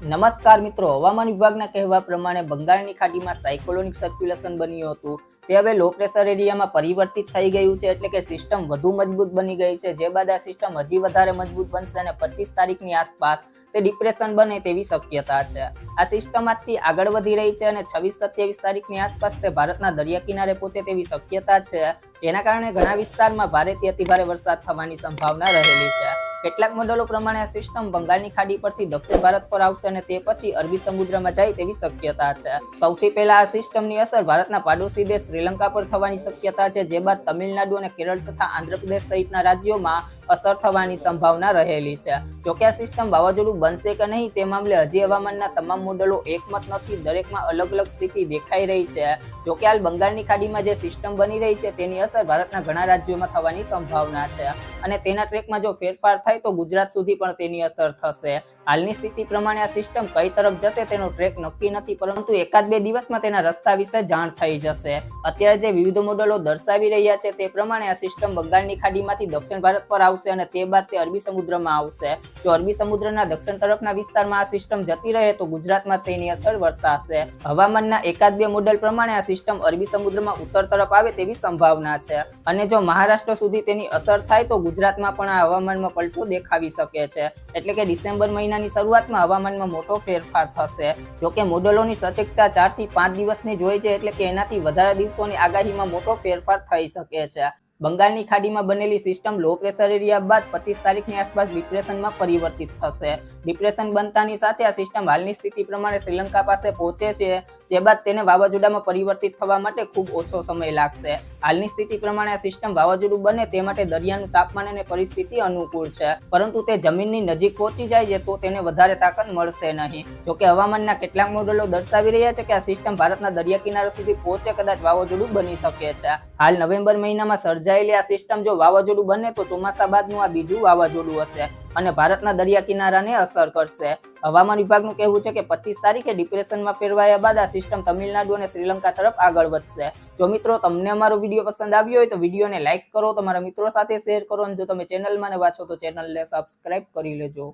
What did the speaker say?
નમસ્કાર મિત્રો, હવામાન વિભાગના કહેવા પ્રમાણે બંગાળની ખાડીમાં સાયકોલોનિક સર્ક્યુલેશન બન્યું હતું. તે હવે લો પ્રેશર એરિયામાં પરિવર્તિત થઈ ગયું છે એટલે કે સિસ્ટમ વધુ મજબૂત બની ગઈ છે. જે બાદ આ સિસ્ટમ હજી વધારે મજબૂત બનશે અને પચીસ તારીખની આસપાસ તે ડિપ્રેશન બને તેવી શક્યતા છે. આ સિસ્ટમ આજથી આગળ વધી રહી છે અને છવ્વીસ સત્યાવીસ તારીખની આસપાસ તે ભારતના દરિયા કિનારે પહોંચે તેવી શક્યતા છે. જેના કારણે ઘણા વિસ્તારમાં ભારેથી અતિભારે વરસાદ થવાની સંભાવના રહેલી છે. કેટલાક મોડેલો પ્રમાણે આ સિસ્ટમ બંગાળની ખાડી પરથી દક્ષિણ ભારત પર આવશે અને તે પછી અરબી સમુદ્રમાં જાય તેવી શક્યતા છે. સૌથી પહેલા આ સિસ્ટમની અસર ભારતના પાડોશી દેશ શ્રીલંકા પર થવાની શક્યતા છે, જે બાદ તમિલનાડુ અને કેરળ તથા આંધ્રપ્રદેશ સહિતના રાજ્યોમાં અસર થવાની સંભાવના રહેલી છે. જોકે આ સિસ્ટમ વાવાઝોડું બનશે કે નહીં તે મામલે હજી હવામાનના તમામ મોડલો એકમત નથી. દરેકમાં અલગ અલગ સ્થિતિ દેખાઈ રહી છે. જોકે હાલ બંગાળની ખાડીમાં જે સિસ્ટમ બની રહી છે તેની અસર ભારતના ઘણા રાજ્યોમાં થવાની સંભાવના છે. અને તેના ટ્રેકમાં જો ફેરફાર થાય તો ગુજરાત સુધી પણ તેની અસર થશે. હાલની સ્થિતિ પ્રમાણે આ સિસ્ટમ કઈ તરફ જશે તેનો ટ્રેક નક્કી નથી, પરંતુ એકાદ બે દિવસમાં તેના રસ્તા વિશે જાણ થઈ જશે. અત્યારે જે વિવિધ મોડલો દર્શાવી રહ્યા છે તે પ્રમાણે આ સિસ્ટમ બંગાળની ખાડીમાંથી દક્ષિણ ભારત પર આવશે અને તે બાદ તે અરબી સમુદ્રમાં આવશે. જો અરબી સમુદ્રના દક્ષિણ તરફના વિસ્તારમાં આ સિસ્ટમ જતી રહે તો ગુજરાતમાં તેની અસર વર્તાશે. હવામાનના એકાદ બે મોડલ પ્રમાણે આ સિસ્ટમ અરબી સમુદ્રમાં ઉત્તર તરફ આવે તેવી સંભાવના છે. અને જો મહારાષ્ટ્ર સુધી તેની અસર થાય તો ગુજરાતમાં પણ આ હવામાનમાં પલટો દેખાવી શકે છે. એટલે કે ડિસેમ્બર મહિનાની શરૂઆતમાં હવામાનમાં મોટો ફેરફાર થશે. જોકે મોડલોની સચેતતા ચારથી પાંચ દિવસની જ છે એટલે કે એનાથી વધારે દિવસોની આગાહીમાં મોટો ફેરફાર થઈ શકે છે. બંગાળની ખાડીમાં બનેલી સિસ્ટમ લો પ્રેશર એરિયા બાદ પચીસ તારીખની આસપાસ ડિપ્રેશનમાં પરિવર્તિત થશે. ડિપ્રેશન બનતાની સાથે આ સિસ્ટમ હાલની સ્થિતિ પ્રમાણે શ્રીલંકા પાસે પહોંચે છે. જે બાદ તેને વાવાઝોડામાં પરિવર્તિત થવા માટે ખૂબ ઓછો સમય લાગશે. હાલની સ્થિતિ પ્રમાણે આ સિસ્ટમ વાવાઝોડું બને તે માટે દરિયાનું તાપમાન અને પરિસ્થિતિ અનુકૂળ છે. પરંતુ તે જમીનની નજીક પહોંચી જાય છે તો તેને વધારે તાકાત મળશે નહીં. જોકે હવામાનના કેટલાક મોડેલો દર્શાવી રહ્યા છે કે આ સિસ્ટમ ભારતના દરિયા કિનારા સુધી પહોંચે કદાચ વાવાઝોડું બની શકે છે. હાલ નવેમ્બર મહિનામાં સર્જાયેલી આ સિસ્ટમ જો વાવાઝોડું બને તો ચોમાસા બાદનું આ બીજું વાવાઝોડું હશે. અને ભારતના દરિયા કિનારાને અસર કરશે. હવામાન વિભાગનું કહેવું છે કે પચીસ તારીખે ડિપ્રેશનમાં ફેરવાયા બાદ આ સિસ્ટમ તમિલનાડુ અને શ્રીલંકા તરફ આગળ વધશે. જો મિત્રો તમને અમારો વીડિયો પસંદ આવ્યો હોય તો વિડીયોને લાઇક કરો, તમારા મિત્રો સાથે શેર કરો અને જો તમે ચેનલમાં છો તો ચેનલને સબસ્ક્રાઇબ કરી લેજો.